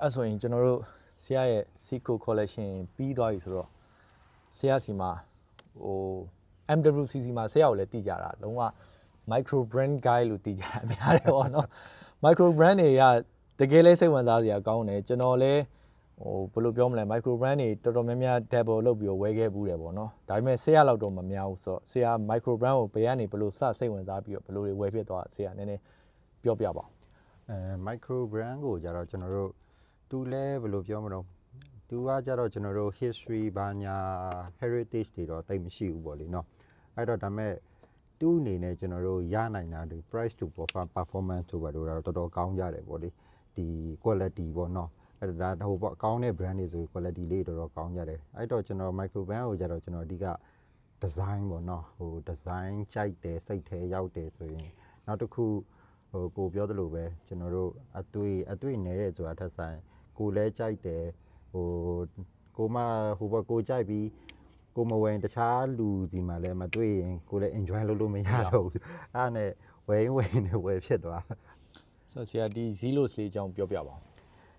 အဲ့ဆိုရင်ကျွန်တော်တို့ဆရာရဲ့ Seco collection ပြီးသွားပြီဆိုတော့ဆရာစီမှာဟို MWCC မှာဆရာကိုလည်းတည်ကြတာလုံးဝ micro brand guy လို့တည်ကြတာများတယ်ပေါ့နော် micro brand တွေကတကယ်လဲစိတ်ဝင်စားစရာကောင်းတယ်ကျွန်တော်လည်းဟိုဘယ်လိုပြောမလဲ micro brand တွေတော်တော်များများ double လုပ်ပြီးတော့ဝယ်ခဲ့ဘူးတယ်ပေါ့နော်ဒါပေမဲ့ဆရာလောက်တော့မများဘူးဆိုတော့ဆရာ micro brand ကိုဘယ်ကနေဘယ်လိုစစိတ်ဝင်စားပြီးတော့ဘယ်လိုတွေဝယ်ဖြစ်သွားဆရာနည်းနည်းပြောပြပါဦးအဲ micro brand ကိုကြတော့ကျွန်တော်တို့ သူလဲဘယ်လိုပြောမလို့သူကကြတော့ကျွန်တော်တို့ history ဘာညာ heritage တွေတော့တိတ်မရှိဘူးပေါ့လေနော်အဲ့တော့ဒါမဲ့သူ့အနေနဲ့ကျွန်တော်တို့ရနိုင်တာဒီ price to performance ဆိုပါတော့တော်တော်ကောင်းကြတယ်ပေါ့လေဒီ quality ပေါ့နော်အဲ့ဒါဟိုပေါ့ကောင်းတဲ့ brand တွေဆို quality လေးတော်တော်ကောင်းကြတယ်အဲ့တော့ကျွန်တော် micro brand ကိုကြတော့ကျွန်တော်အဓိက design ပေါ့နော်ဟို design ကြိုက်တယ်စိတ်ထဲရောက်တယ်ဆိုရင်နောက်တစ်ခုဟိုကိုပြောသလိုပဲကျွန်တော်တို့အတွေ့အတွေ့နေတဲ့ဆိုတာထက်ဆိုင် ကိုလဲကြိုက်တယ်ဟိုကိုမဟိုဘကိုကြိုက်ပြီးကိုမဝင်တခြားလူစီမှာလည်းမတွေ့ရင်ကိုလည်း enjoy လုပ်လို့မရတော့ဘူးအဲ့ဒါနဲ့ဝယ်ရင်ဝယ်နေဝယ်ဖြစ်သွားဆိုတော့ဆရာဒီ Zelos လေးအကြောင်းပြောပြပါဦး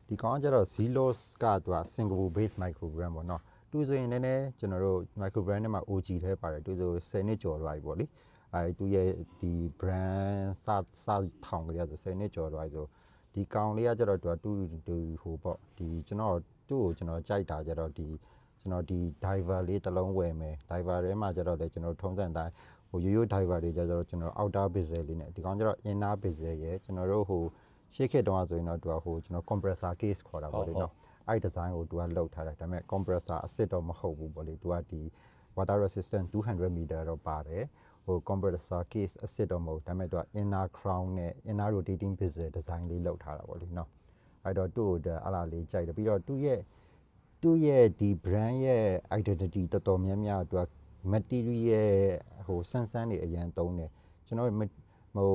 ဒီကောင်ကကျတော့ Zelos ကသူက Singapore based micro brand ပေါ့နော်သူဆိုရင်လည်းနည်းကျွန်တော်တို့ micro brand ထဲမှာ OG ထဲပါတယ်သူဆို10နှစ်ကျော်သွားပြီပေါ့လေအဲသူရဲ့ဒီ brand စစထောင်ကြရဆို10နှစ်ကျော်သွားပြီဆို ဒီကောင်လေးကကျတော့သူကတူတူဟိုပေါ့ဒီကျွန်တော်သူ့ကိုကျွန်တော်ကြိုက်တာကျတော့ဒီကျွန်တော်ဒီ diver လေးတစ်လုံးဝယ်မယ် diver ထဲမှာကျတော့လေကျွန်တော်ထုံးစံတိုင်းဟိုရိုးရိုး diver တွေကျတော့ကျွန်တော် outer bezel လေးနဲ့ဒီကောင်ကျတော့ inner bezel ရယ်ကျွန်တော်တို့ဟိုရှေ့ခေတ်တုန်းကဆိုရင်တော့သူကဟိုကျွန်တော် compressor case ခေါ်တာပေါ့လေနော်အဲ့ design ကိုသူကလောက်ထားတယ်ဒါပေမဲ့ compressor အစ်စ်တော့မဟုတ်ဘူးပေါ့လေသူကဒီ water resistant 200 meter တော့ပါတယ် ဟို compressor case အစ်စ်တော့မဟုတ်ဒါပေမဲ့သူက inner crown နဲ့ inner rotating bezel design လေးလောက်ထားတာပေါ့လေနော်အဲ့တော့သူ့ကိုအလားလေးကြိုက်တယ်ပြီးတော့သူ့ရဲ့သူ့ရဲ့ဒီ brand ရဲ့ identity တော်တော်များများသူက material ဟိုဆန်းဆန်းတွေအရန်သုံးတယ်ကျွန်တော်ဟို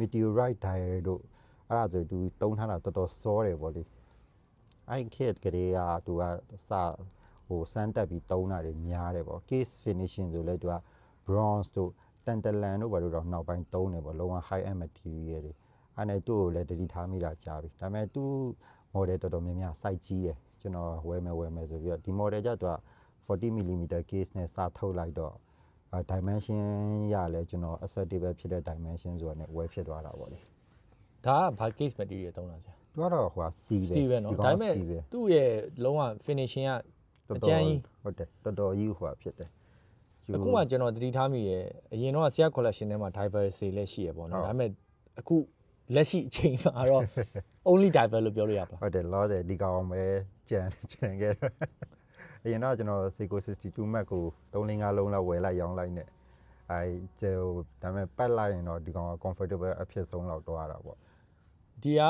meteorite dial တို့အဲ့ဒါဆိုသူသုံးထားတာတော်တော်စောတယ်ပေါ့လေအဲ့ခက်ကလေးကသူကစဟိုစမ်းတက်ပြီးတုံးတာတွေများတယ်ပေါ့ case finishing ဆိုလဲသူက bronze တို့ tantalum တို့ဘာလို့တော့နောက်ပိုင်းတုံးတယ်ပေါ့လုံးဝ high end material တွေအဲ့နဲ့သူ့ကိုလည်းတတိထားမိတာကြားပြီဒါပေမဲ့သူ့ model တော်တော်များများ size ကြီးတယ်ကျွန်တော်ဝယ်မယ်ဝယ်မယ်ဆိုပြီးတော့ဒီ model ကြသူက40 mm case နဲ့စထုတ်လိုက်တော့အဲ dimension ရလဲကျွန်တော် acceptable ဖြစ်တဲ့ dimension ဆိုတာနဲ့ဝယ်ဖြစ်သွားတာပေါ့လေ ဒါကဘာ case material သုံးတာဆရာ သူကတော့ဟိုက steel ပဲ Steve ပဲเนาะ ဒီ ဒါ ကောင် ပေမဲ့ steel ပဲ သူ့ရဲ့လုံးဝ finishing က တော် အကျဉ်း တော် ကြီး ဟုတ်တယ်တော်တော်ကြီးဟိုဟာဖြစ်တယ်ကျိုး အခုမှကျွန်တော်သတိထားမိရဲ့အရင်တော့ဆရာ collection ထဲမှာ diver စီလည်းရှိရပေါ့ဟုနော်တ်ဒါပေမဲ့အခုလက်ရှိအချိန်မှာတော့ only diver လို့ပြောလို့ရပါဟုတ်တယ်လောတယ်ဒီကောင်ပဲကြံကြံခဲ့တယ်အရင်တော့ကျွန်တော် Seiko 62 Max ကို3-5လုံးလောက်ဝယ်လိုက်ရောင်းလိုက်နဲ့အဲကျိုးဒါပေမဲ့ပတ်လိုက်ရင်တော့ဒီကောင်က comfortable အဖြစ်ဆုံးလောက်တော့ရတာပေါ့ဒီက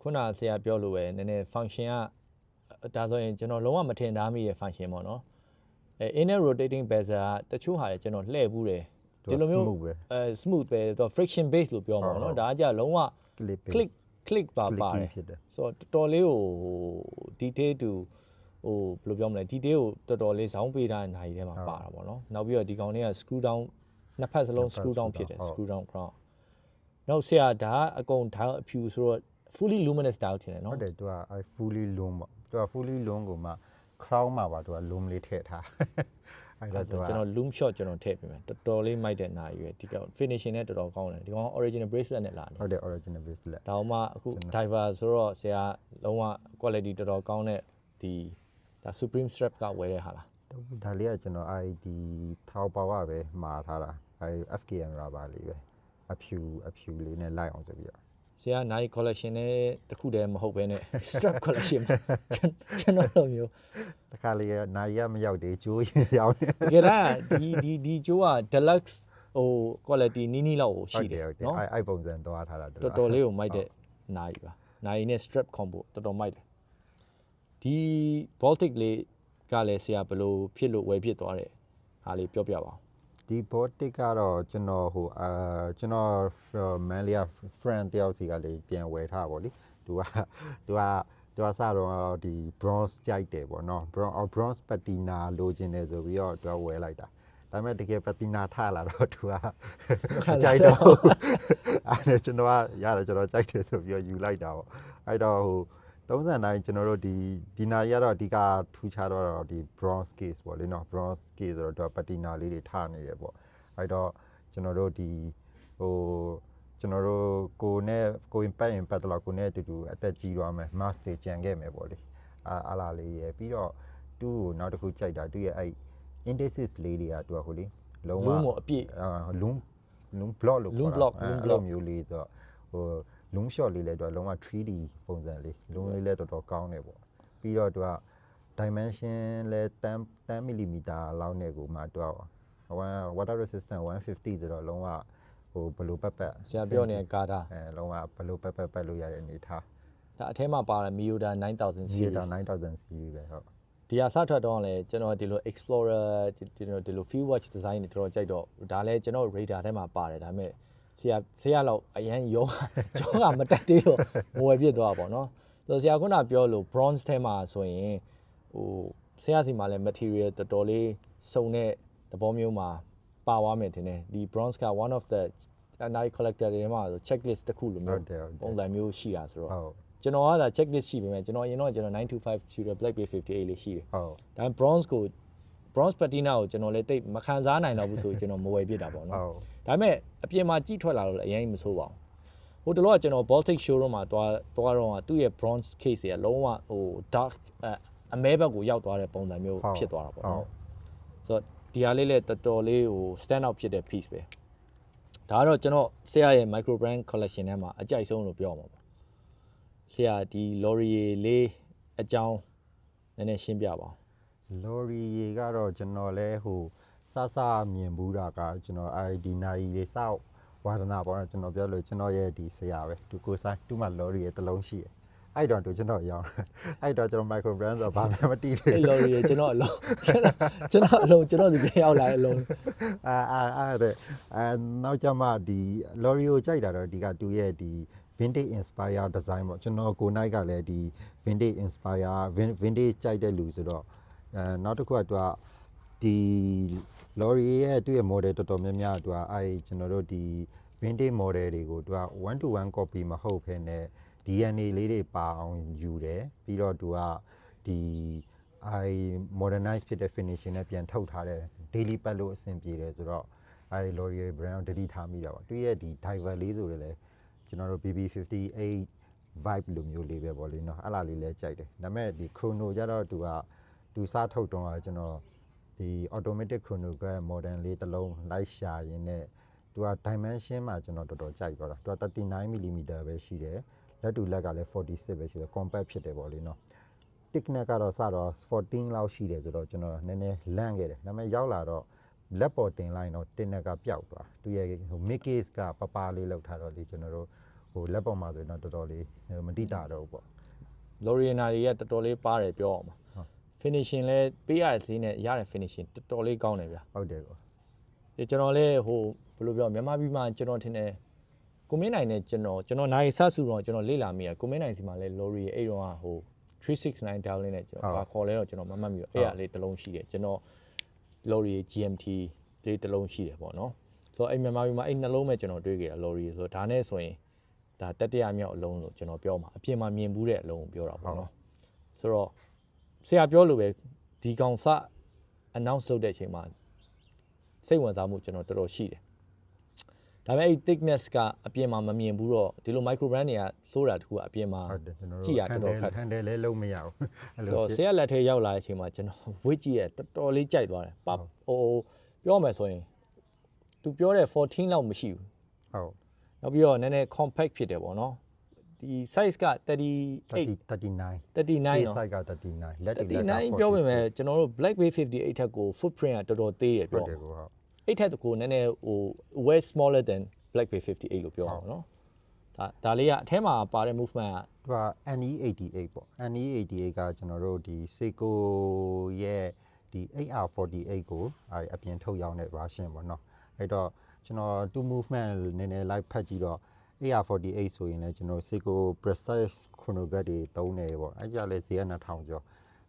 ခုနဆရာပြောလို့ပဲနည်းနည်း function ကဒါဆိုရင်ကျွန်တော်လုံးဝမထင်ထားမိရဲ့ function ပေါ့နော် အဲ inner rotating bezel ကတချို့ဟာလည်းကျွန်တော်လှည့်ဘူးတယ်သူဒီကလိုမျိုး smooth ပဲအဲ smooth ပဲတော့ friction base လို့ပြောမှာပေါ့နော်ဒါကကြလုံးဝ click click click ပါပါတယ်ဖြစ်တယ်ဆိုတော့တော်တော်လေးကိုဟို detail to ဟိုဘယ်လိုပြောမလဲ detail ကိုတော်တော်လေးဇောင်းပေးထားတဲ့နိုင်ထဲမှာပါတာပေါ့နော်နောက်ပြီးတော့ဒီကောင်လေးက screw down နှစ်ဖက်စလုံး screw down ဖြစ်တယ် screw down crown နောက်ဆရာဒါကအကုန် dial အဖြူဆိုတော့ fully luminous dial ထင်တယ်ဟုနော်တ်တယ်သူကအဲ fully loom ပေါ့သူက fully loom ကိုမှ crown မှာပါသူက loom လေးထည့်ထားအဲအဲ့တော့ဒါသူကကျွန်တော် loom shot ကျွန်တော်ထည့်ပေးမယ်တော်တော်လေးမိုက်တဲ့နာရီပဲဒီကောင် finishing နဲ့တော်တော်ကောင်းတယ်ဒီကောင် original bracelet နဲ့လာနေဟုတ်တယ် original bracelet ဒါမှအခု diver ဆိုတော့ဆရာလုံးဝ quality တော်တော်ကောင်းတဲ့ဒီဒါ supreme strap ကဝယ်တဲ့ဟာလားဒါလေးကကျွန်တော် ID ထောက်ပါဝပဲမှာထားတာအဲ FKM rubber လေးပဲအဖြူအဖြူလေးနဲ့လိုက်အောင်ဆိုပြီးတော့ ဆရာနိုင် collection နဲ့တခုတည်းမဟုတ်ဘဲနဲ့ strap collection မှာကျွန်တော်တို့မျိုးတခါလေးကနိုင်ရမရောက်သေးကျိုးရင်ရောက်နေတကယ်တော့ဒီဒီဒီကျိုးက deluxe ဟို quality နီးနီးလောက်ကိုရှိတယ်ဟုတ်တယ်နော်အဲအဲ့ပုံစံသွားထားတာတော်တော်လေးကိုမိုက်တဲ့နိုင်ပါနိုင်နဲ့ strap combo တော်တော်မိုက်တယ်ဒီ Baltic လေးကလည်းဆရာဘယ်လိုဖြစ်လို့ဝယ်ဖြစ်သွားတယ်ဟာလေးပြောပြပါဦး ဒီ botic ကတော့ကျွန်တော်ဟိုအာကျွန်တော် Malia friend တယောက်စီကလေပြန်ဝယ်ထားပါဗောလေသူကသူကသူကစတော့ဒီ bronze ကြိုက်တယ်ပေါ့နော် bronze bronze patina လိုချင်တယ်ဆိုပြီးတော့သူကဝယ်လိုက်တာဒါပေမဲ့တကယ် patina ထလာတော့သူကကြိုက်တော့အဲ့ဒါကျွန်တော်ကရတယ်ကျွန်တော်ကြိုက်တယ်ဆိုပြီးတော့ယူလိုက်တာပေါ့အဲ့တော့ဟို 39ကျွန်တော်တို့ဒီဒီနာရီကတော့အဓိကထူးခြားတော့ဒီ bronze case ပေါ့လေနော် bronze case ဆိုတော့ပတ်တီနာလေးတွေထားနေတယ်ပေါ့အဲ့တော့ကျွန်တော်တို့ဒီဟိုကျွန်တော်တို့ကိုနဲ့ကိုရင်ပတ်ရင်ပတ်တော့ကိုနဲ့အတူတူအသက်ကြီးသွားမယ် mask တွေကြံခဲ့မယ်ပေါ့လေအာအလားလေးရယ်ပြီးတော့သူ့ကိုနောက်တစ်ခုကြိုက်တာသူ့ရဲ့အဲ့ indices လေးတွေကသူကဟိုလေလုံးဝလုံးမအပြည့်အာလုံးလုံး block လို့ Loom ခေါ်တာ block အဲ့ Loom အဲ့ block လိုမျိုးလေးဆိုတော့ဟို loom shot လေးလည်းတော့လုံးဝ 3D ပုံစံလေးလုံးလေးလည်းတော်တော်ကောင်းတယ်ပေါ့ပြီးတော့သူက dimension လဲ10 10 mm လောက်နဲ့ကိုမှသူက one water resistant 150ဆိုတော့လုံးဝဟိုဘယ်လိုပတ်ပတ်ဆရာပြောနေတဲ့ကာတာအဲလုံးဝဘယ်လိုပတ်ပတ်ပတ်လို့ရတဲ့အနေထားဒါအထဲမှာပါတဲ့ Miyoda 9000 0 series 9000 series ပဲဟုတ်ဒီဟာစထွက်တော့လဲကျွန်တော်ဒီလို explorer ဒီလိုဒီလို field watch design တွေတော်တော်ကြိုက်တော့ဒါလဲကျွန်တော် radar ထဲမှာပါတယ်ဒါပေမဲ့ ဆရာဆရာလောက်အရန်ယောယောကမတက်သေးတော့ငွယ်ပြစ်သွားတာပေါ့နော်ဆိုတော့ဆရာခုနပြောလို့ bronze ထဲမှာဆိုရင်ဟိုဆရာစီမှာလဲ material တော်တော်လေးစုံတဲ့သဘောမျိုးမှာပါသွားမယ်တင်တယ်ဒီ bronze က one of the another collector တွေမှာဆို checklist တစ်ခုလိုဟုမျိုးတ်တယ်ဟုတ်တယ်ပုံစံမျိုးရှိတာဆိုတော့ဟုတ်ကျွန်တော်ကဒါ checklist ရှိပေမဲ့ကျွန်တော်အရင်တော့ကျွန်တော်925 shooter black bay 58လေးရှိတယ်ဟုတ်ဒါပေမဲ့ bronze ကို bronze patina ကိုကျွန်တော်လည်းတိတ်မခံစားနိုင်တော့ဘူးဆိုကျွန်တော်မဝယ်ပြစ်တာပေါ့ဟုနော်တ်ဒါပေမဲ့အပြင်မှာကြည့်ထွက်လာတော့လည်းအရင်မဆိုးပါဘူးဟိုတလောကကျွန်တော် Baltic showroom မှာတွားတွားတော့ကသူ့ရဲ့ bronze case တွေကလုံးဝဟို dark အအမဲဘက်ကိုရောက်သွားတဲ့ပုံစံမျိုးဟုတ်ဖြစ်သွားတာပေါ့ဟုတ်နော်ဆိုတော့ဒီဟာလေးလည်းတော်တော်လေးဟို stand out ဖြစ်တဲ့ piece ပဲဒါကတော့ကျွန်တော်ဆရာရဲ့ micro brand collection ထဲမှာအကြိုက်ဆုံးလို့ပြောရမှာပေါ့ဆရာဒီ Laurier လေးအကြောင်းနည်းနည်းရှင်းပြပါဦး လော်ရီရေကတော့ကျွန်တော်လဲဟိုစစမြင်ဘူးတာကကျွန်တော် ID နာရီလေးစောက်ဝါဒနာပေါ့နော်ကျွန်တော်ပြောလို့ကျွန်တော်ရဲ့ဒီဆရာပဲသူကိုဆိုင်သူ့မှာလော်ရီရေတစ်လုံးရှိတယ်အဲ့တော့သူကျွန်တော်ရောင်းအဲ့တော့ကျွန်တော် micro brand ဆိုတော့ဘာမှမသိသေးအဲ့ဘူး Laurier ကျွန်တော်အလုံးကျွန်တော်အလုံးကျွန်တော်ဒီပြန်ရောက်လာတဲ့အလုံးအာအာအဲ့ဒါအဲနောက်ကြမှာဒီ L'Oreal ကိုကြိုက်တာတော့ဒီကသူရဲ့ဒီ vintage inspire design ပေါ့ကျွန်တော်ကိုနိုင်ကလည်းဒီ vintage inspire vin- vintage ကြိုက်တဲ့လူဆိုတော့ အဲနောက်တစ်ခုကသူကဒီ L'Oreal ရဲ့သူ့ရဲ့ model တော်တော်များများသူကအဲကျွန်တော်တို့ဒီ vintage model တွေကိုသူက1 to 1 copy မဟုတ်ဘဲနဲ့ DNA လေးတွေပါအောင်ယူတယ်ပြီးတော့သူကဒီ i modernize ဖြစ်တဲ့ finishing နဲ့ပြန်ထုတ်ထားတဲ့ daily ပတ်လို့အဆင်ပြေတယ်ဆိုတော့အဲ L'Oreal brand ကိုတတိထားမိတာပါသူရဲ့ဒီ diver လေးဆိုလည်းကျွန်တော်တို့ BB58 vibe လိုမျိုးလေးပဲပေါ့လေနော်အဲ့လားလေးလည်းကြိုက်တယ်ဒါပေမဲ့ဒီ chrono ကြတော့သူက သူစားထုတ်တော့ကကျွန်တော်ဒီ automatic chronograph modern လေးတစ်လုံးလိုက်ရှာရင်းနဲ့သူက dimension မှာကျွန်တော်တော်တော်ကြိုက်သွားတာသူက 39mm ပဲရှိတယ်လက်တူလက်ကလည်း46ပဲရှိတယ် compact ဖြစ်တယ်ပေါ့လေနော် thickness ကတော့စတော့14လောက်ရှိတယ်ဆိုတော့ကျွန်တော်နည်းနည်းလန့်ခဲ့တယ်ဒါပေမဲ့ရောက်လာတော့လက်ပေါ်တင်လိုက်တော့တင်နက်ကပျောက်သွားသူရဲ့ဟို mid case ကပပလေးလောက်ထားတော့ဒီကျွန်တော်တို့ဟိုလက်ပေါ်မှာဆိုရင်တော့တော်တော်လေးဟိုမတိတာတော့ဘူးပေါ့ L'Oreal တွေကတော်တော်လေးပါတယ်ပြောအောင်ပါဟုတ် finishing လဲပေးရတဲ့ဈေးနဲ့ရတဲ့ finishing တော်တော်လေးကောင်းတယ်ဗျာဟုတ်တယ်ကောဒီကျွန်တော်လည်းဟိုဘယ်လိုပြောမြန်မာပြည်မှာကျွန်တော်ထင်တယ်ကိုမင်းနိုင်နဲ့ကျွန်တော်ကျွန်တော်နိုင်ဆဆူတော့ကျွန်တော်လေ့လာမိရကိုမင်းနိုင်စီမှာလဲ L'Oreal အဲ့တော့ဟို369 dial နဲ့ကျွန်တော်ဘာခေါ်လဲတော့ကျွန်တော်မမှတ်မိတော့အဲ့ရလေးတစ်လုံးရှိတယ်ကျွန်တော် L'Oreal GMT လေးတစ်လုံးရှိတယ်ပေါ့နော်ဆိုတော့အဲ့မြန်မာပြည်မှာအဲ့နှလုံးပဲကျွန်တော်တွေ့ခဲ့တာ L'Oreal ဆိုတော့ဒါနဲ့ဆိုရင်ဒါတတိယမြောက်အလုံးလို့ကျွန်တော်ပြောမှာအပြင်မှာမြင်ဘူးတဲ့အလုံးကိုပြောတာပေါ့နော်ဆိုတော့ ဆရာပြောလို့ပဲဒီကောင်စ announce လုပ်တဲ့အချိန်မှာစိတ်ဝင်စားမှုကျွန်တော်တော်တော်ရှိတယ်ဒါပေမဲ့အဲ့ thickness ကအပြင်မှာမမြင်ဘူးတော့ဒီလို micro brand တွေကစိုးတာတခုကအပြင်မှာဟုတ်တယ်ကျွန်တော်ကြည့်ရတော်တော်ခက်ဟန်တယ်လည်းလုံးမရဘူးအဲ့လိုဆိုတော့ဖြစ်ဆေးရလက်ထဲရောက်လာတဲ့အချိန်မှာကျွန်တော်ဝစ်ကြည့်ရတော်တော်လေးကြိုက်သွားတယ်ပဟိုပြောမယ်ဆိုရင်သူပြောတဲ့14လောက်မရှိဘူးဟုတ်နောက်ပြီးတော့နည်းနည်း compact ဖြစ်တယ်ပေါ့နော် ဒီ size က38 30 39 39နော် size က39 လက်တူလက်က39ပြောပေမဲ့ကျွန်တော်တို့ black bay 58ထက်ကို footprint ကတော်တော်သေးတယ်ဟုပြောတ်တယ်ကောဟုတ် အဲ့ထက်ကိုနည်းနည်းဟို way smaller than black bay 58လို့ပြောအောင်နော်ဒါဒါလေးကအထဲမှာပါတဲ့ movement က သူက NE88 ပေါ့ NE88 ကကျွန်တော်တို့ဒီ Seiko ရဲ့ဒီ 8R48 ကိုအဲအပြင်ထုတ်ရောင်းတဲ့ version ပေါ့နော်အဲ့တော့ကျွန်တော် two movement နည်းနည်း live ဖတ်ကြည့်တော့ AR48 ဆိုရင်လည်းကျွန်တော် Seiko precise chronograph တွေသုံးတယ်ပေါ့အဲ့ကြလည်းဈေးက2000ကျော်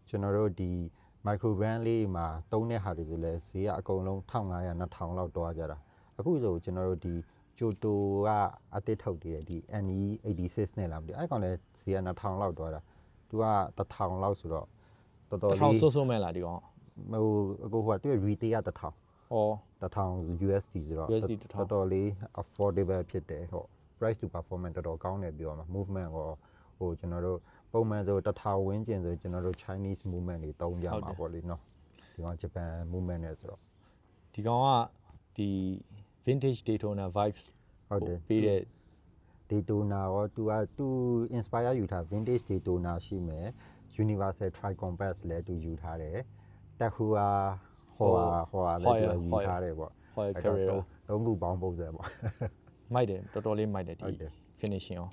ကျွန်တော်တို့ဒီ micro brand လေးမှာသုံးတဲ့ဟာတွေဆိုလည်းဈေးကအကုန်လုံး1500 2000လောက်တွားကြတာအခုဆိုကျွန်တော်တို့ဒီကျိုတိုကအသစ်ထုတ်တည်တယ်ဒီ NE86 နဲ့လာမသိဘူးအဲ့ကောင်လည်းဈေးက2000လောက်တွားတာသူက1000လောက်ဆိုတော့တော်တော်တစ်ထောင်လေးဆိုးဆိုးမဲ့လားဒီကောင်ဟိုအကိုဟိုကသူရဲ့ retail က1000ဟော1000 USD ဆိုတော့ USD တော်တော်လေး affordable ဖြစ်တယ်ဟုတ် price to performance တော်တော်ကောင်းတယ်ပြောမှာ movement ကိုဟိုကျွန်တော်တို့ပုံမှန်ဆို1000ဝန်းကျင်ဆိုကျွန်တော်တို့ Chinese movement တွေတုံးကြမှာပေါ့လေနော်ဒီကောင် Japan movement နဲ့ဆိုတော့ဒီကောင်ကဒီ vintage Daytona vibes ဟုတ်တယ်ပေးတဲ့ Daytona ရောသူကသူ inspire ယူထား vintage Daytona ရှိမယ် Universal Tri Compass လည်းသူယူထားတယ်တက်ဟူဟာဟောဟာဟောဟာလည်းသူကယူထားတယ်ပေါ့ဟောအဲ့တော့ carrier သုံးခုပေါင်းပုံစံပေါ့ မိုက်တယ်တော်တော်လေးမိုက်တယ်ဒီ finishing ရော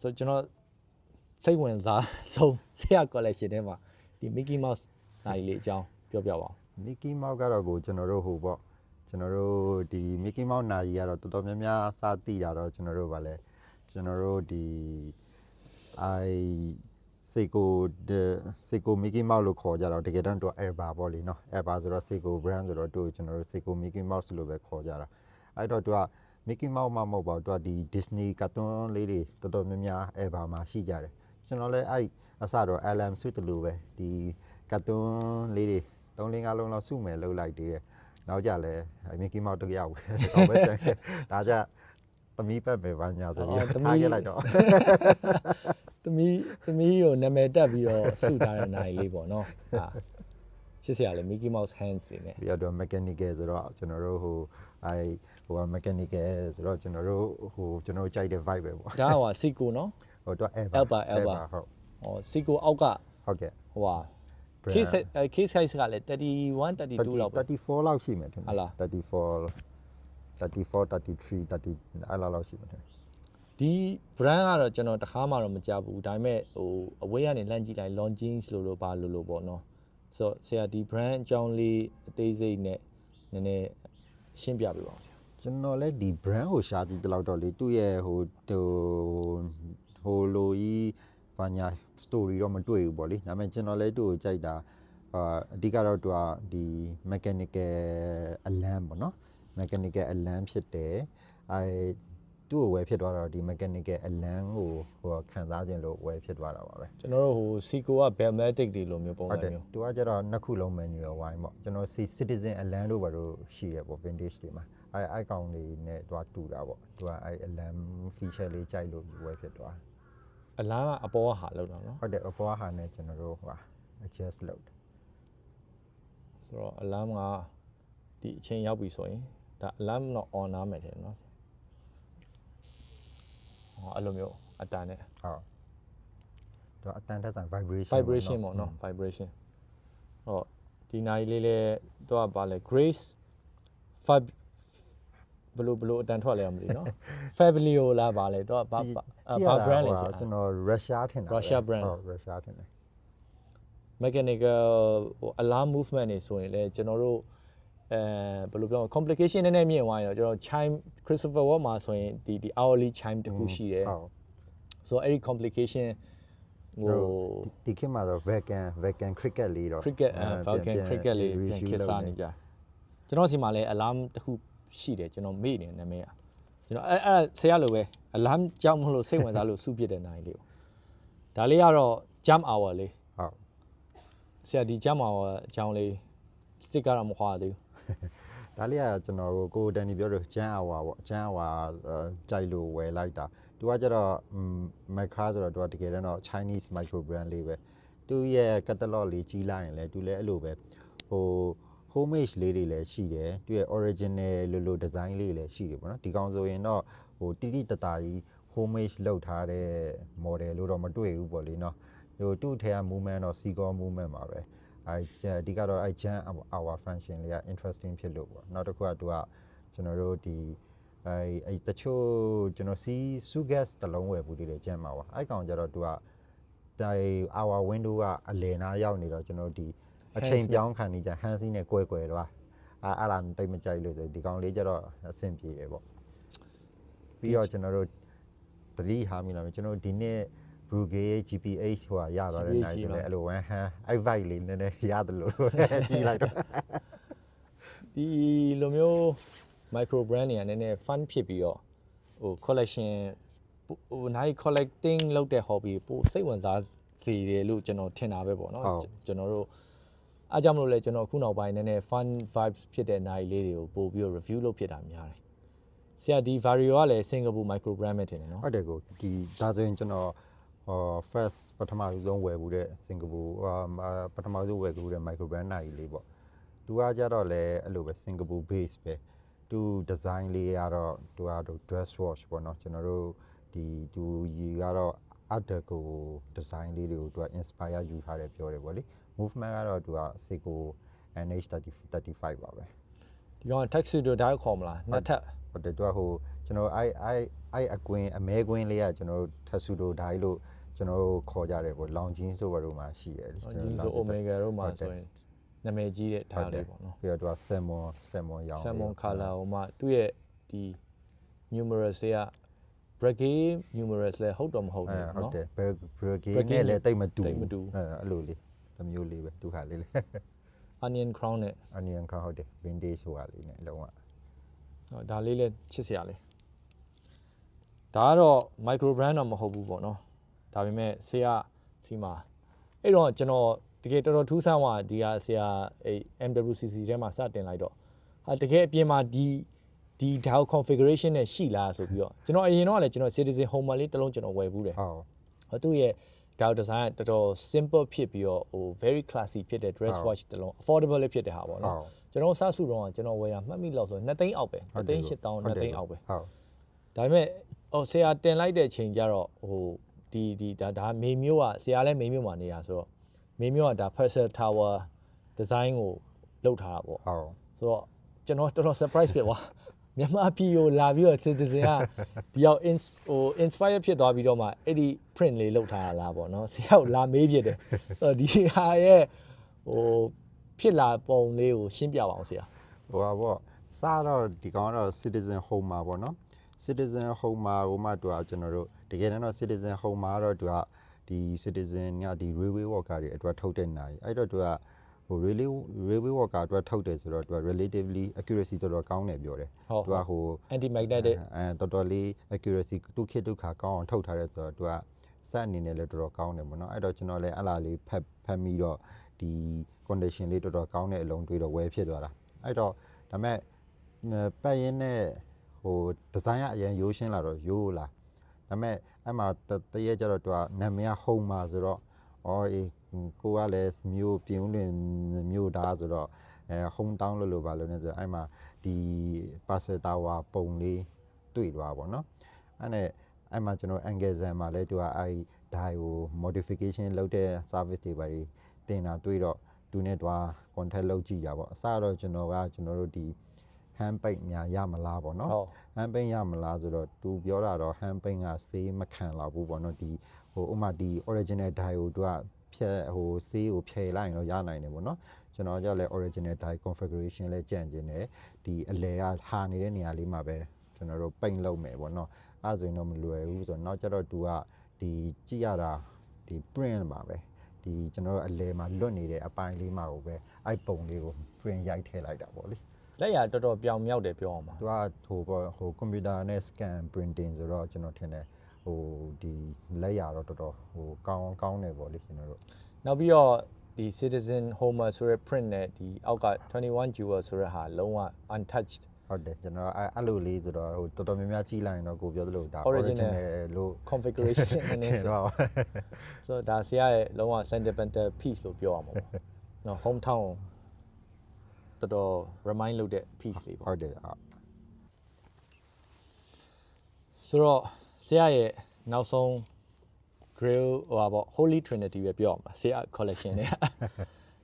ဆိုတော့ကျွန်တော်စိတ်ဝင်စားဆုံးဆရာ collection ထဲမှာဒီ Mickey Mouse နိုင်လေးအကြောင်းပြောပြပါဦး Mickey Mouse ကတော့ကိုကျွန်တော်တို့ဟိုပေါ့ကျွန်တော်တို့ဒီ Mickey Mouse နာရီကတော့တော်တော်များများစသိတာတော့ကျွန်တော်တို့ဗာလဲကျွန်တော်တို့ဒီအိုင်စေကိုစေကို Mickey Mouse လို့ခေါ်ကြတော့တကယ်တမ်းသူက Ever ပေါ့လေနော် Ever ဆိုတော့စေကို brand ဆိုတော့သူကျွန်တော်တို့စေကို Mickey Mouse လို့ပဲခေါ်ကြတာအဲ့တော့သူက Mickey Mouse မှမဟုတ်ပါဘူးသူကဒီ Disney ကာတွန်းလေးတွေတော်တော်များများ Eva မှာရှိကြတယ်ကျွန်တော်လည်းအဲ့အစတော့ Alan Sweet လို့ပဲဒီကာတွန်းလေးတွေ3 4 5လုံးလောက်စုမယ်လုပ်လိုက်သေးတယ်နောက်ကြလဲအဲ့ Mickey Mouse တကရောက်ပဲတော့ပဲကျန်ခဲ့ဒါကြသမီးပတ်ပဲဘာညာဆိုပြီးတော့ထားခဲ့လိုက်တော့သမီးသမီးကိုနာမည်တက်ပြီးတော့စုထားတဲ့နိုင်လေးပေါ့နော်ဟာချစ်စရာလေ Mickey Mouse hands တွေနဲ့ပြီးတော့ mechanical ဆိုတော့ကျွန်တော်တို့ဟိုအဲ ဟိုက mechanical ဆိုတော့ကျွန်တော်တို့ဟိုကျွန်တော်တို့ကြိုက်တဲ့ vibe ပဲပေါ့ဒါကဟို Seiko နော်ဟိုတော့ Elba Elba, Elba ဟုတ်ဟော Seiko အောက်ကဟုတ်ကဲ့ဟိုဟာ Brand case size- case size ကလည်း31 32လောက်ပဲ34လောက်ရှိမယ်ထင်ဟုတ်လား34 34 33 30အဲ့လောက်လောက်ရှိမယ်ထင်ဒီ brand ကတော့ကျွန်တော်တခါမှတော့မကြဘူးဒါပေမဲ့ဟိုအဝေးကနေလှမ်းကြည့်လိုက် Longines လို့လို့ပါလို့လို့ပေါ့နော်ဆိုတော့ဆရာဒီ brand အကြောင်းလေးအသေးစိတ်နဲ့နည်းနည်းရှင်းပြပေးပါဦးဆရာ ကျွန်တော်လည်းဒီ brand ကိုရှာကြည့်တလောက်တော့လေသူ့ရဲ့ဟိုဟိုဟိုလိုကြီးဘာညာ story တော့မတွေ့ဘူးပေါ့လေဒါပေမဲ့ကျွန်တော်လည်းသူ့ကိုကြိုက်တာအာအဓိကတော့သူကဒီ mechanical alarm ပေါ့နော် mechanical alarm ဖြစ်တယ်အဲသူ့ကိုဝယ်ဖြစ်သွားတော့ဒီ mechanical alarm ကိုဟိုခံစားခြင်းလို့ဝယ်ဖြစ်သွားတာပါပဲကျွန်တော်တို့ဟို Seiko က Belmatic တွေလိုမျိုးပုံဟုတ်စံတယ်မျိုးသူကကျတော့နှစ်ခုလုံး manual wine ပေါ့ကျွန်တော် ci- citizen alarm တို့ဘာလို့ရှိရပေါ့ vintage တွေမှာ အဲ icon တွေနဲ့တွားတူတာပေါ့သူကအဲ alarm feature လေးကြိုက်လို့ဝယ်ဖြစ်သွားအလားကအပေါ်ကဟာလောက်တော့နော်ဟုတ်တယ်အပေါ်ဟာနဲ့ကျွန်တော်တို့ဟိုဟာ adjust လုပ်တယ်ဆိုတော့ alarm ကဒီအချိန်ရောက်ပြီဆိုရင်ဒါ alarm တော့ on နားမယ်တယ်နော်ဟောအဲ့လိုမျိုးအတန်နဲ့ဟုတ်သူကအတန်တက်ဆိုင် vibration vibration ပေါ့နော် vibration ဟောဒီနိုင်လေးလဲသူကပါလဲ grace fab ဘလို့ဘလို့အတန်ထွက်လဲမသိနော် fabulio လားပါလဲသူကဘာဘာအာဘာ brand လဲဆရာကျွန်တော် Russia ထင်တာပဲ Russia brand ဟုတ် Russia ထင်တယ် mechanical ဟို alarm movement တွေဆိုရင်လည်းကျွန်တော်တို့အဲဘယ်လိုပြောမလဲ complication နည်းနည်းမြင့်သွားရင်တော့ကျွန်တော် chime Christopher Watt မှာဆိုရင်ဒီဒီ hourly chime တစ်ခုရှိတယ်ဟုတ်ဆိုတော့အဲ့ဒီ complication ဟိုဒီခေတ်မှာတော့ vegan vegan cricket လေးတော့ cricket အဲပြန် Falcon ပြန် cricket လေးပြန် review ခစ်စားလုပ်နေကြကျွန်တော်စီမှာလည်း alarm တစ်ခု ရှိတယ်ကျွန်တော်မေ့နေတယ်နာမည်ကကျွန်တော်အဲအဲဆရာလိုပဲ alarm ကြောက်မလို့စိတ်ဝင်စားလို့စုပြစ်တဲ့နိုင်လေးပေါ့ဒါလေးကတော့ jump hour လေးဟုတ်ဆရာဒီ jump hour အကြောင်းလေး stick ကတော့မခွာသေးဘူးဒါလေးကကျွန်တော်တို့ကိုဒန်နီပြောလို့ကျန်းအဝါပေါ့ကျန်းအဝါကြိုက်လို့ဝယ်လိုက်တာသူကကျတော့မက်ခါဆိုတော့သူကတကယ်တော့ Chinese micro brand လေးပဲသူရဲ့ catalog လေးကြီးလိုက်ရင်လည်းသူလည်းအဲ့လိုပဲဟို homemade လေးတွေလည်းရှိတယ်သူရဲ့ original လိုလို design လေးတွေလည်းရှိတယ်ပေါ့နော်ဒီကောင်ဆိုရင်တော့ဟိုတိတိတတာကြီး homemade လောက်ထားတဲ့ model လို့တော့မတွေ့ဘူးပေါ့လေနော်ဟိုသူ့ထဲက movement တော့ seagull movement ပါပဲအဲအဓိကတော့အဲ jam hour function လေးက interesting ဖြစ်လို့ပေါ့နောက်တစ်ခုကသူကကျွန်တော်တို့ဒီအဲအဲတချို့ကျွန်တော်စီစု gas တလုံးဝယ်ဘူးတည်တယ် jam မှာပါအဲကောင်ကျတော့သူကတိုင် hour window ကအလယ်နာရောက်နေတော့ကျွန်တော်တို့ဒီ အချိန်ပြောင်းခံနေကြ hands နဲ့ကွဲကွဲတော့အဲအဲ့လာတိတ်မကြိုက်လို့ဆိုဒီကောင်လေးကျတော့အဆင်ပြေတယ်ပေါ့ပြီးတော့ကျွန်တော်တို့တတိဟာမိလာမယ်ကျွန်တော်တို့ဒီနေ့ Brugge GPH ဟိုဟာရသွားတဲ့နိုင်ဆိုလဲအဲ့လို one hand အဲ့ vibe လေးနည်းနည်းရတယ်လို့ကြည့်လိုက်တော့ဒီလိုမျိုး micro brand တွေကနည်းနည်း fun ဖြစ်ပြီးတော့ဟို collection ဟိုနိုင် collecting လုပ်တဲ့ hobby ပိုစိတ်ဝင်စားစေတယ်လို့ကျွန်တော်ထင်တာပဲပေါ့နော်ဟုတ်ကျွန်တော်တို့ အားကြောင့်မလို့လဲကျွန်တော်အခုနောက်ပိုင်းနည်းနည်း fun vibes ဖြစ်တဲ့နိုင်လေးတွေကိုပို့ပြီးတော့ review လုပ်ဖြစ်တာများတယ်ဆရာဒီ Vario ကလည်း Singapore micro brand ပဲထင်တယ်နော်ဟုတ်တယ်ကိုဒီဒါဆိုရင်ကျွန်တော်ဟော first ပထမဆုံးဝယ်ဘူးတဲ့စင်ကာပူအာပထမဆုံးဝယ်ဘူးတဲ့ micro brand နိုင်လေးပေါ့သူကကြတော့လေအဲ့လိုပဲစင်ကာပူ base ပဲသူ design လေးကတော့သူကတော့ dress wash ပေါ့နော်ကျွန်တော်တို့ဒီသူရီကတော့ art deco design လေးတွေကိုသူက inspire ယူထားတယ်ပြောတယ်ပေါ့လေ movement ကတော့သူက Seiko NH30 35ပါပဲ ဒီကောင်က tuxedo ဓာတ်ခေါ်မလားနှစ်ထပ် ဟုတ်တယ်သူကဟိုကျွန်တော်အဲ့အဲ့အဲ့အကွင်းအမဲကွင်းလေးကကျွန်တော်တို့ထဆူဒိုဒိုင်းလို့ကျွန်တော်တို့ခေါ်ကြတယ်ပေါ့လောင်ဂျင်းဆိုဘတို့မှာရှိတယ်လေ ဒီဆို omega တို့မှာဆိုရင်နာမည်ကြီးတဲ့ဓာတ်လေးပေါ့နော် ပြီးတော့သူကဆယ်မွန်ဆယ်မွန်ရောင်း salmon color ဟိုမှာသူ့ရဲ့ဒီ numerous တွေက brigade numerous လဲဟုတ်တော့မဟုတ် အဲ ဘူး ဟုတ် เนาะ တယ်ဘယ်ဘယ်ဂိ Brigade နဲ့လည်းတိတ်မတူ တိတ်မတူ အဲအဲ့လိုလေး တစ်မျိုးလေးပဲဒုက္ခလေးလေး onion crown နဲ့ onion ခါဟုတ်တယ် vintage ဟိုကလေးနဲ့လုံးဝဟောဒါလေးလည်းချစ်စရာလေးဒါကတော့ micro brand တော့မဟုတ်ဘူးပေါ့နော်ဒါပေမဲ့ဆေးကစီမှာအဲ့တော့ကျွန်တော်တကယ်တော်တော်ထူးဆန်းသွားဒီကဆေးကအဲ့ MWCC ထဲမှာစတင်လိုက်တော့ဟာတကယ်အပြင်မှာဒီဒီ DAO configuration နဲ့ရှိလားဆိုပြီးတော့ကျွန်တော်အရင်တော့လည်းကျွန်တော် citizen home မှာလေးတစ်လုံးကျွန်တော်ဝယ်ဘူးတယ်ဟုတ်ဟောသူ့ရဲ့ DAO design ကတော်တော် simple ဖြစ်ပြီးတော့ဟို very classy ဖြစ်တဲ့ dress ဟုတ် watch တစ်လုံး affordable လေးဖြစ်တဲ့ဟာပေါ့ဟုနော်တ်ကျွန်တော်စဆုတော့ကျွန်တော်ဝယ်ရမှတ်မိလို့ဆို2သိန်းအောက်ပဲ2သိန်း8000 2သိန်းအောက်ပဲဟုတ်ဒါပေမဲ့ဟိုဆရာတင်လိုက်တဲ့ချိန်ကျတော့ဟိုဒီဒီဒါဒါမေမျိုးကဆရာလည်းမေမျိုးမှာနေတာဆိုတော့မေမျိုးကဒါ Parcel Tower design ကိုလုပ်ထားတာပေါ့ဟုတ်ဆိုတော့ကျွန်တော်တော်တော် surprise ဖြစ်သွား မြန်မာပြည်ကိုလာပြီးတော့ citizen ကဒီရောက် ins ဟို inspire ဖြစ်သွားပြီးတော့မှအဲ့ဒီ print လေးလုပ်ထားတာလားပေါ့နော်ဆရာကိုလာမေးဖြစ်တယ်အဲ့တော့ဒီဟာရဲ့ဟိုဖြစ်လာပုံလေးကိုရှင်းပြပါအောင်ဆရာဟိုပါပေါ့စားတော့ဒီကောင်ကတော့ citizen home မှာပေါ့နော် citizen home မှာဟိုမှသူကကျွန်တော်တို့တကယ်တမ်းတော့ citizen home မှာတော့သူကဒီ citizen ကဒီ railway worker တွေအတွက်ထုတ်တဲ့နိုင်အဲ့တော့သူက ဟို railway railway worker အတွက်ထုတ်တယ်ဆိုတော့သူက relatively accuracy တော်တော်ကောင်းတယ်ပြောတယ်ဟုတ်သူကဟို anti magnetic အဲတော်တော်လေး accuracy ဒုက္ခဒုက္ခကောင်းအောင်ထုတ်ထားတယ်ဆိုတော့သူကစက်အနေနဲ့လည်းတော်တော်ကောင်းတယ်ပေါ့နော်အဲ့တော့ကျွန်တော်လည်းအလားလေးဖက်ဖက်ပြီးတော့ဒီ condition လေးတော်တော်ကောင်းတဲ့အလုံးတွေးတော့ဝယ်ဖြစ်သွားတာအဲ့တော့ဒါမဲ့ပတ်ရင်းနဲ့ဟိုဒီဇိုင်းကအရင်ရိုးရှင်းလာတော့ရိုးလာဒါမဲ့အဲ့မှာတတရက်ကျတော့သူကနာမည်က home မှာဆိုတော့အော်အေး ကိုကလည်းမျိုးပြင်းလွင်မျိုးသားဆိုတော့အဲ home town လို့လို့ပါလို့နေဆိုအဲ့မှာဒီ parcel tower ပုံလေးတွေ့သွားပါတော့အဲ့နဲ့အဲ့မှာကျွန်တော် angle zam မှာလဲသူကအဲ့ဒါကို modification လုပ်တဲ့ service တွေပါတွေတင်တာတွေ့တော့သူနဲ့တွား contact လုပ်ကြည့်ရပါအစတော့ကျွန်တော်ကကျွန်တော်တို့ဒီ hand paint များရမလားပေါ့နော်ဟုတ် hand paint ရမလားဆိုတော့သူပြောတာတော့ hand paint ကဆေးမခံလောက်ဘူးပေါ့နော်ဒီဟိုဥမာဒီ original die ကိုသူက ဖြဲဟိုဆေးကိုဖြဲလိုက်ရင်တော့ရနိုင်တယ်ပေါ့နော်ကျွန်တော်ကြောက်လဲ original die configuration လဲကြံ့ကျင်တယ်ဒီအလဲကဟာနေတဲ့နေရာလေးမှာပဲကျွန်တော်တို့ပိတ်လုပ်မယ်ပေါ့နော်အဲဆိုရင်တော့မလွယ်ဘူးဆိုတော့နောက်ကျတော့သူကဒီကြည့်ရတာဒီ print ပါပဲဒီကျွန်တော်တို့အလဲမှာလွတ်နေတဲ့အပိုင်းလေးမှာကိုပဲအဲ့ပုံလေးကို print ရိုက်ထည့်လိုက်တာပေါ့လေလက်ရတော်တော်ပြောင်မြောက်တယ်ပြောအောင်ပါသူကဟိုပေါ့ဟိုကွန်ပျူတာနဲ့ scan printing ဆိုတော့ကျွန်တော်ထင်တယ် ဟိုဒီလက်ရတော့တော်တော်ဟိုကောင်းကောင်းတယ်ပေါ့လေကျွန်တော်တို့နောက်ပြီးတော့ဒီ citizen homer ဆိုရယ် print နဲ့ဒီအောက်က21 jewel ဆိုရယ်ဟာလုံးဝ untouched ဟုတ်တယ်ကျွန်တော်အဲ့အဲ့လိုလေးဆိုတော့ဟိုတော်တော်များများကြီးလိုက်ရင်တော့ကိုပြောသလိုဒါ Original လို့ configuration နည်းနည်းထင်တော့ဆိုတော့ဒါဆရာရဲ့လုံးဝ sentimental piece လို့ပြောရမှာပေါ့နော် hometown ကိုတော်တော် remind လုပ်တဲ့ piece လေးပေါ့ဟုတ်တယ်အာဆိုတော့ ဆရာရဲ့နောက်ဆုံး grill ဟိုပါပေါ့ holy trinity ပဲပြောရမှာဆရာ collection နဲ့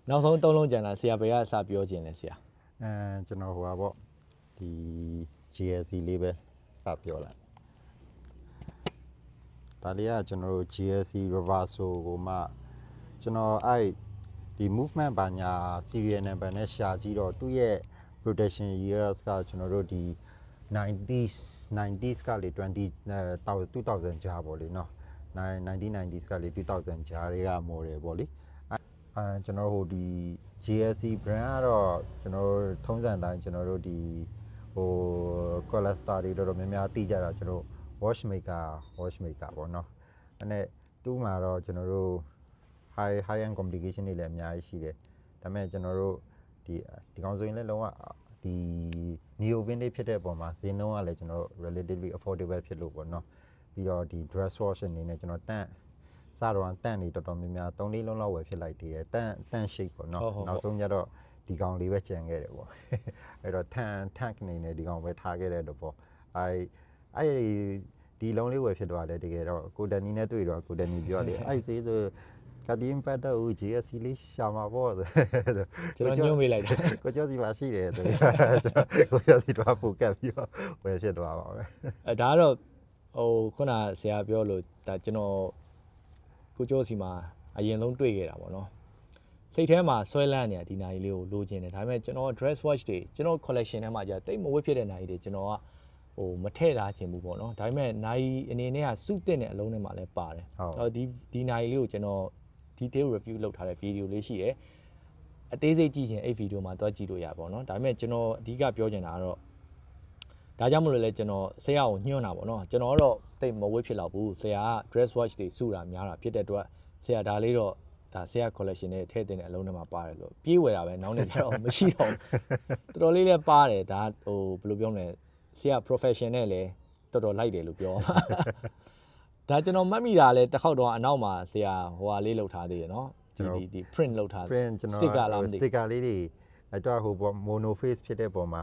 နောက်ဆုံးသုံးလုံးကျန်တာဆရာဘယ်ကစပြောခြင်းလဲဆရာအဲကျွန်တော်ဟိုပါပေါ့ဒီ GSC လေးပဲစပြောလိုက်ဒါလေးကကျွန်တော်တို့ GSC reverso ကိုမှကျွန်တော်အဲ့ဒီ movement ဘာညာ serial number နဲ့ရှာကြည့်တော့သူ့ရဲ့ production years ကကျွန်တော်တို့ဒီ 90s 90s ကလေ20အဲ2000ကြားပေါ့လေနော် 1990s ကလေ2000ကြားတွေက model ပေါ့လေအဲကျွန်တော်ဟိုဒီ GSC brand ကတော့ကျွန်တော်တို့ထုံးစံတိုင်းကျွန်တော်တို့ဒီဟို color star တွေတော်တော်များများသိကြတာကျွန်တော် watchmaker watchmaker ပေါ့နော်အဲ့နဲ့သူ့မှာတော့ကျွန်တော်တို့ high high end complication တွေလည်းအများကြီးရှိတယ်ဒါပေမဲ့ကျွန်တော်တို့ဒီဒီကောင်ဆိုရင်လည်းလုံးဝဒီ neo vintage ဖြစ်တဲ့အပေါ်မှာဈေးနှုန်းကလည်းကျွန်တော်တို့ relatively affordable ဖြစ်လို့ပေါ့နော်ပြီးတော့ဒီ dress wash အနေနဲ့ကျွန်တော်တန့်စတော့တန့်နေတော်တော်များများ3လေးလုံးလောက်ဝယ်ဖြစ်လိုက်သေးတယ်တန့်တန့် shape ပေါ့နော်နောက်ဆုံးကျတော့ဒီကောင်လေးပဲကြံခဲ့တယ်ပေါ့အဲ့တော့ tan tank အနေနဲ့ဒီကောင်ပဲထားခဲ့တဲ့တော့ပေါ့အဲအဲ့ဒီလုံးလေးဝယ်ဖြစ်သွားတယ်တကယ်တော့ကိုဒန်နီနဲ့တွေ့တော့ကိုဒန်နီပြောတယ်အဲ့ဈေးဆို ကတိမ်ပတ်တော့ GSC လေးရှာမှာပေါ့ဆိုကျွန်တော်ညွှန်းပေးလိုက်တာကိုကျော်စီပါရှိတယ်ဆိုပြီးကိုကျော်စီတော့ပို့ကပ်ပြီးတော့ဝယ်ဖြစ်သွားပါပဲအဲဒါကတော့ဟိုခုနဆရာပြောလို့ဒါကျွန်တော်ကိုကျော်စီမှာအရင်ဆုံးတွေ့ခဲ့တာပေါ့နော်စိတ်ထဲမှာဆွဲလန်းနေတာဒီနိုင်လေးကိုလိုချင်တယ်ဒါပေမဲ့ကျွန်တော် dress watch တွေကျွန်တော် collection ထဲမှာじゃတိတ်မဝတ်ဖြစ်တဲ့နိုင်တွေကျွန်တော်ကဟိုမထည့်ထားခြင်းဘူးပေါ့နော်ဒါပေမဲ့နိုင်အနေနဲ့ကစုတင်တဲ့အလုံးထဲမှာလည်းပါတယ်အော်ဒီဒီနိုင်လေးကိုကျွန်တော် detail review လုပ်ထားတဲ့ video လေးရှိတယ်အသေးစိတ်ကြည့်ရင်အဲ့ video မှာတွားကြည့်လို့ရပါတော့เนาะဒါပေမဲ့ကျွန်တော်အဓိကပြောချင်တာကတော့ ဒါကြောင့်မလို့လဲကျွန်တော်ဆရာကိုညွှန်းတာပေါ့နော်ကျွန်တော်တော့တိတ်မဝေးဖြစ်တော့ဘူးဆရာက dress watch တွေစုတာများတာဖြစ်တဲ့အတွက်ဆရာဒါလေးတော့ဒါဆရာ collection နဲ့ထည့်တင်တဲ့အလုံးထဲမှာပါတယ်လို့ပြေးဝယ်တာပဲနောက်နေ့ကျတော့မရှိတော့ဘူးတော်တော်လေးလည်းပါတယ်ဒါဟိုဘယ်လိုပြောမလဲဆရာ profession နဲ့လည်းတော်တော်လိုက်တယ်လို့ပြောပါ ဒါကျွန်တော်မှတ်မိတာလဲတစ်ခေါက်တော့အနောက်မှာဆရာဟိုဟာလေးလောက်ထားသေးတယ်နော်ဒီဒီ print လောက်ထား print ကျွန်တော် sticker လားမသိ sticker လေးတွေအတော့ဟို mono face ဖြစ်တဲ့ပုံမှာ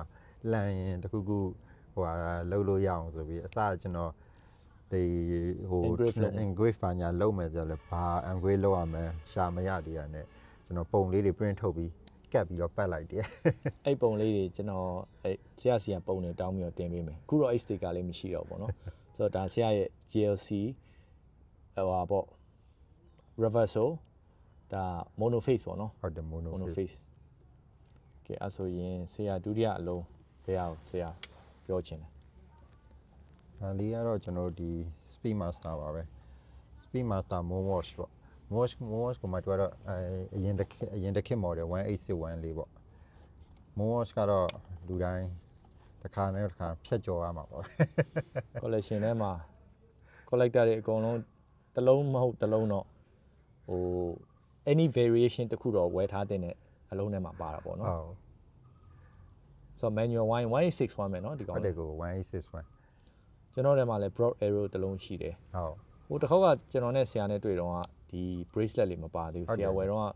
လန်ရင်တခုခုဟိုဟာလှုပ်လို့ရအောင်ဆိုပြီးအစကျွန်တော်ဒီဟို engrave ပါညာလုပ်မယ်ဆိုတော့ဘာ engrave လုပ်ရမလဲရှာမရတည်းရနဲ့ကျွန်တော်ပုံလေးတွေ print ထုတ်ပြီးကပ်ပြီးတော့ပတ်လိုက်တယ်အဲ့ပုံလေးတွေကျွန်တော်အဲ့ဆရာစီကပုံတွေတောင်းပြီးတော့တင်ပေးမယ်အခုတော့အဲ့ sticker လေးမရှိတော့ဘူးပေါ့နော် ဆိုတော့ဒါဆရာရဲ့ GLC ဟိုဟာပေါ့ reversal ဒါ mono phase ပေါ့နော်ဟုတ်တယ် mono mono phase ကဲအဲ့ဆိုရင်ဆရာဒုတိယအလုံးဘယ်ဟာဆရာပြောချင်တယ်ဒါလေးကတော့ကျွန်တော်ဒီ speed master ပါပဲ speed master moon wash ပေါ့ moon wash moon wash ကိုမှတွေ့တော့အရင်တစ်ခေတ်အရင်တစ်ခေတ် model 1861လေးပေါ့ moon wash ကတော့လူတိုင်း တစ်ခါနဲ့တစ်ခါဖြတ်ကျော်ရမှာပေါ့ collection ထဲမှာ collector တွေအကုန်လုံးတစ်လုံးမဟုတ်တစ်လုံးတော့ဟို any variation တစ်ခုတော့ဝယ်ထားတဲ့အလုံးထဲမှာပါတာပေါ့เนาะ ဟုတ် ဆိုတော့ manual wine 1861မယ်เนาะဒီကောင် ဟုတ်တ လေး ယ်ကို1861 ကျွန်တော်ထဲမှာလည်း broad arrow တစ်လုံးရှိတယ် ဟုတ် ဟိုတစ်ခေါက်ကကျွန်တော်နဲ့ဆရာနဲ့တွေ့တော့ကဒီ bracelet လေးမပါသေး ဟု ဘူး တ်တယ် ဆရာဝယ်တော့က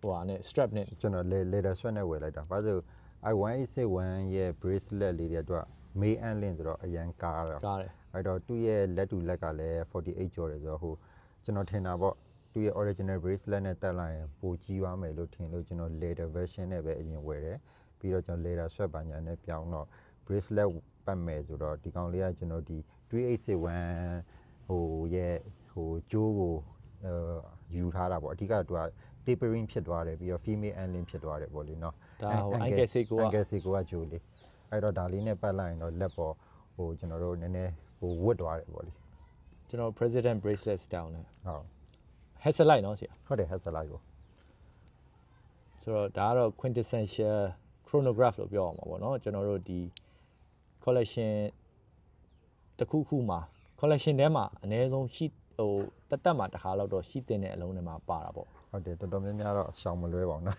ဟိုဟာနဲ့ strap နဲ့ ကျွန်တော် leather sweat နဲ့ဝယ်လိုက်တာဘာလို့အဲ 1861ရဲ့ bracelet လေးတွေအတွက် May and Lin ဆိုတော့အရန်ကားတော့ကားတယ်အဲ့တော့သူ့ရဲ့လက်တူလက်ကလည်း48ကျော်တယ်ဆိုတော့ဟိုကျွန်တော်ထင်တာပေါ့သူ့ရဲ့ original bracelet နဲ့တက်လိုက်ရင်ပိုကြီးသွားမယ်လို့ထင်လို့ကျွန်တော် leather version နဲ့ပဲအရင်ဝယ်တယ်ပြီးတော့ကျွန်တော် leather sweat ပါညာနဲ့ပြောင်းတော့ bracelet ပတ်မယ်ဆိုတော့ဒီကောင်လေးကကျွန်တော်ဒီ3861ဟိုရဲ့ဟိုကြိုးကိုအဲယူထားတာပေါ့အဓိကသူက tapering ဖြစ်သွားတယ်ပြီးတော့ female anlin ဖြစ်သွားတယ်ပေါ့လေနော် ဒါဟို angle seat ကိုက angle seat ကိုကဂျူလေးအဲ့တော့ဒါလေးနဲ့ပတ်လိုက်ရင်တော့လက်ပေါ်ဟိုကျွန်တော်တို့နည်းနည်းဟိုဝတ်သွားတယ်ပေါ့လေကျွန်တော် president bracelet down နဲ့ဟုတ် headset နော်ဆရာဟုတ်တယ် headset ကိုဆိုတော့ဒါကတော့ quintessential chronograph လို့ပြောအောင်ပါဗောနော်ကျွန်တော်တို့ဒီ collection တစ်ခုခုမှာ collection ထဲမှာအနည်းဆုံးရှိဟိုတက်တက်မှာတစ်ခါလောက်တော့ရှိတင်တဲ့အလုံးထဲမှာပါတာပေါ့ဟုတ်တယ်တော်တော်များများတော့ရှောင်မလွဲပါဘူးနော်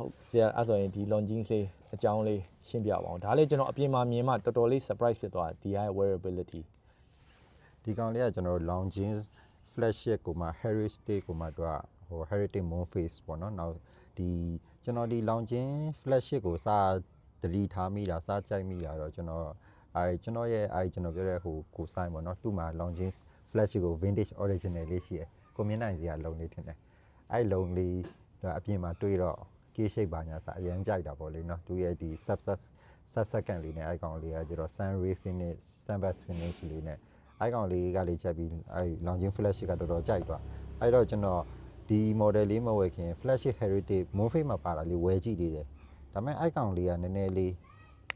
ဟုတ်ဆရာအဲ့ဆိုရင်ဒီ Longines လေးအကြောင်းလေးရှင်းပြပါအောင်ဒါလေးကျွန်တော်အပြင်မှာမြင်မှတော်တော်လေး surprise ဖြစ်သွားတယ်ဒီရဲ့ wearability ဒီကောင်လေးကကျွန်တော်တို့ Longines flagship ကိုမှ heritage ကိုမှတော့ဟို heritage moon face ပေါ့နော်နောက်ဒီကျွန်တော်ဒီ Longines flagship ကိုစာတတိထားမိတာစာကြိုက်မိတာတော့ကျွန်တော်အဲကျွန်တော်ရဲ့အဲကျွန်တော်ပြောတဲ့ဟိုကိုဆိုင်ပေါ့နော်သူ့မှာ Longines flagship ကို vintage original လေးရှိတယ်ကိုမြင်နိုင်စီကလုံလေးထင်တယ်အဲလုံလေးအပြင်မှာတွေ့တော့ K shape ပါညာစာအရင်ကြိုက်တာပေါ့လေနော်သူရဲ့ဒီ sub sub sub second လေးနဲ့အဲကောင်လေးကကျတော့ sun ray finish sunburst finish လေးနဲ့အဲကောင်လေးကလေးချက်ပြီးအဲ longing flash ကတော်တော်ကြိုက်သွားအဲတော့ကျွန်တော်ဒီ model လေးမဝယ်ခင် flash heritage moonface မှာပါတာလေးဝယ်ကြည့်သေးတယ်ဒါပေမဲ့အဲကောင်လေးကနည်းနည်းလေး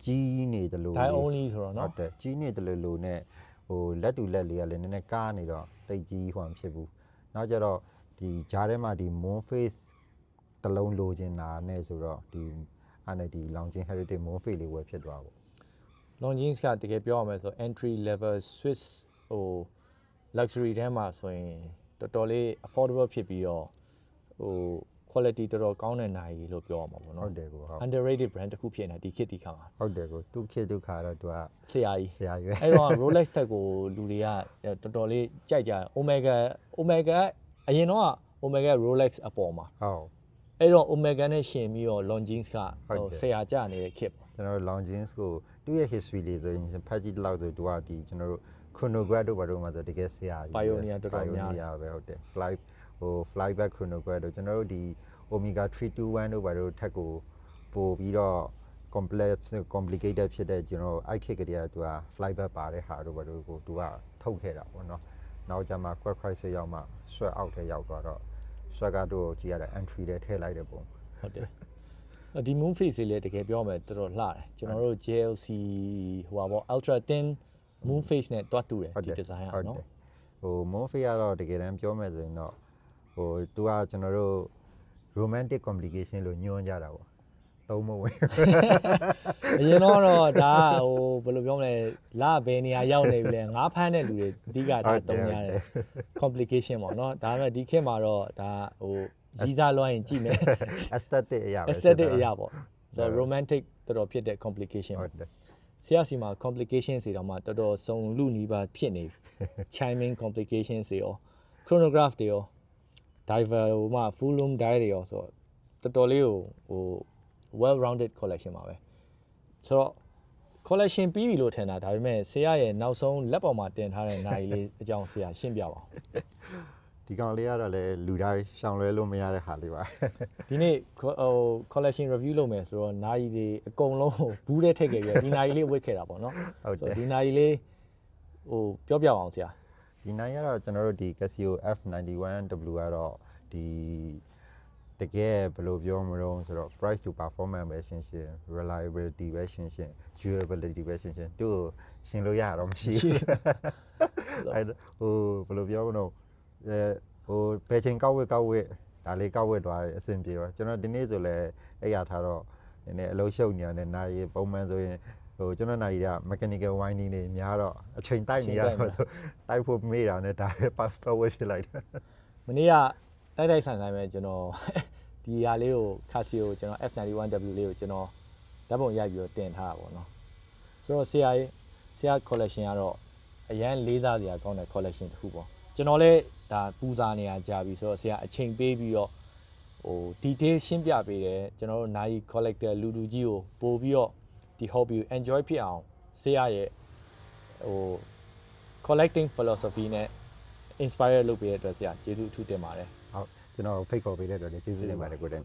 ကြီးနေတယ်လို့ die only ဆိုတော့ ဟု เนาะ တ်တယ်ကြီးနေတယ်လို့လို့နဲ့ဟိုလက်တူလက်လေးကလည်းနည်းနည်းကားနေတော့တိတ်ကြီးဟွာမဖြစ်ဘူးနောက်ကြတော့ဒီဂျားထဲမှာဒီ moon face တစ်လုံးလိုချင်တာနဲ့ဆိုတော့ဒီအဲ့နဲ့ဒီ launching heritage moon face လေးဝယ်ဖြစ်သွားပေါ့ Longines ကတကယ်ပြောရမယ်ဆို entry level Swiss ဟို luxury ထဲမှာဆိုရင်တတော်တော်လေး affordable ဖြစ်ပြီးတော့ဟို quality တော်တော်ကောင်းတဲ့နိုင်လို့ပြောရမှာပေါ့ဟုနော်တ်တယ်ကိုဟုတ် underrated brand တစ်ခုဖြစ်နေတာဒီခေတ်ဒီခါမှာဟုတ်တယ်ကိုသူခေတ်ဒုက္ခတော့သူကဆရာကြီးဆရာရွယ်အဲ့တော့ Rolex တက်ကိုလူတွေကတော်တော်လေးကြိုက်ကြတယ် Omega Omega အရင်တော့ Omega Rolex အပေါ်မှာဟုတ် အဲ့တော့ Omega နဲ့ရှင်ပြီးတော့ Longines ကဟုတ်ဟိုတယ်ဆရာကြနေတဲ့ခေတ်ပေါ့ကျွန်တော်တို့ Longines ကိုသူ့ရဲ့ history လေးဆိုရင်ဖတ်ကြည့်တဲ့လောက်ဆိုသူကဒီကျွန်တော်တို့ chronograph တို့ဘာတို့မှာဆိုတကယ်ဆရာကြီးပဲ Pioneer တော်တော်များတယ် Pioneer ပဲဟုတ်တယ် fly ဟို flyback chronograph တို့ကျွန်တော်တို့ဒီ Omega 321တို့ဘာတို့ထက်ကိုပို့ပြီးတော့ complex complicated ဖြစ်တဲ့ကျွန်တော်အိုက်ခစ်ကလေးကသူက flyback ပါတဲ့ဟာတို့ဘာတို့ကိုသူကထုတ်ခဲ့တာပေါ့နော်နောက်ကျမှ quad crisis ရောက်မှ swag out ထဲရောက်သွားတော့ swag ကတော့ကြည့်ရတဲ့ entry ထဲထည့်လိုက်တဲ့ပုံ ဟုတ်တယ်အဲ့ဒီ moon face လေးလည်းတကယ်ပြောမယ်တော်တော်လှတယ်ကျွန်တော်တို့ JLC ဟိုပါပေါ့ ultra thin moon face နဲ့တွားတူတယ် ဟုတ် ဒီ တယ် design ဟု อ่ะ တ် เนาะ တယ်ဟို Monfey ကတော့တကယ်တမ်းပြောမယ်ဆိုရင်တော့ဟိုသူကကျွန်တော်တို့ romantic complication လို့ညွှန်းကြတာပေါ့ သုံးမဝင်အရင်တော့တော့ဒါဟိုဘယ်လိုပြောမလဲလဘယ်နေရာရောက်နေပြီလဲငါးဖမ်းတဲ့လူတွေအဓိကဒါသုံးရတယ် complication ပေါ့နော်ဒါပေမဲ့ဒီခေတ်မှာတော့ဒါဟိုရီးစားလွှမ်းရင်ကြည့်မယ် aesthetic အရာပဲ aesthetic အရာပေါ့ဒါ romantic တော်တော်ဖြစ်တဲ့ complication ဟုတ်တယ်ဆရာစီမှာ complication စီတော့မှတော်တော်စုံလူနီးပါဖြစ်နေ chiming complication စီရော chronograph တွေရော diver ဟိုမှ full loom dive တွေရောဆိုတော့တော်တော်လေးဟိုဟို well rounded collection ပါပဲဆိုတော့ collection ပြီးပြီလို့ထင်တာဒါပေမဲ့ဆရာရဲ့နောက်ဆုံးလက်ပေါ်မှာတင်ထားတဲ့နိုင်လေးအကြောင်းဆရာရှင်းပြပါဦးဒီကောင်လေးကတော့လည်းလူတိုင်းရှောင်လွဲလို့မရတဲ့ဟာလေးပါဒီနေ့ဟို collection review လုပ်မယ်ဆိုတော့နိုင်တွေအကုန်လုံးကိုဘူးတဲ့ထည့်ခဲ့ပြီးတော့ဒီနိုင်လေးဝတ်ခဲ့တာပေါ့နော်ဟုတ်တယ်ဆိုတော့ဒီနိုင်လေးဟိုပြောပြပါအောင်ဆရာဒီနိုင်ကတော့ကျွန်တော်တို့ဒီ Casio F91W ကတော့ဒီ တကယ်ဘယ်လိုပြောမလို့ဆိုတော့ price to performance ပဲရှင်းရှင်း reliability ပဲရှင်းရှင်း durability ပဲရှင်းရှင်းသူ့ကိုရှင်းလို့ရတော့မရှိဘူးအဲ့ဟိုဘယ်လိုပြောမလို့အဲဟိုဘယ်ချိန်ကောက်ဝက်ကောက်ဝက်ဒါလေးကောက်ဝက်သွားတယ်အဆင်ပြေပါကျွန်တော်ဒီနေ့ဆိုလဲအဲ့ရထားတော့နည်းနည်းအလုံးရှုပ်နေရတယ်နာရီပုံမှန်ဆိုရင်ဟိုကျွန်တော်နာရီက mechanical winding တွေများတော့အချိန်တိုက်နေရတော့တိုက်ဖို့မေးတာနဲ့ဒါပဲ power wet ဖြစ်လိုက်တယ်မနေ့က တိုက်တိုက်ဆန်ဆိုင်ပဲကျွန်တော်ဒီဟာလေးကို Casio ကျွန်တော် F91W လေးကိုကျွန်တော်ဓာတ်ပုံရိုက်ပြီးတော့တင်ထားတာပေါ့နော်ဆိုတော့ဆရာရဲ့ဆရာ collection ကတော့အရန်လေးစားစရာကောင်းတဲ့ collection တစ်ခုပေါ့ကျွန်တော်လည်းဒါပူဇာနေရကြပြီဆိုတော့ဆရာအချိန်ပေးပြီးတော့ဟို detail ရှင်းပြပေးတယ်ကျွန်တော်တို့နိုင် collector လူလူကြီးကိုပို့ပြီးတော့ဒီ hobby ကို enjoy ဖြစ်အောင်ဆရာရဲ့ဟို collecting philosophy နဲ့ inspire လုပ်ပေးတဲ့အတွက်ဆရာကျေးဇူးအထူးတင်ပါတယ်ဟုတ် ကျွန်တော်ဖိတ်ခေါ်ပေးတဲ့အတွက်လည်းကျေးဇူးတင်ပါတယ်ကိုယ်တိုင်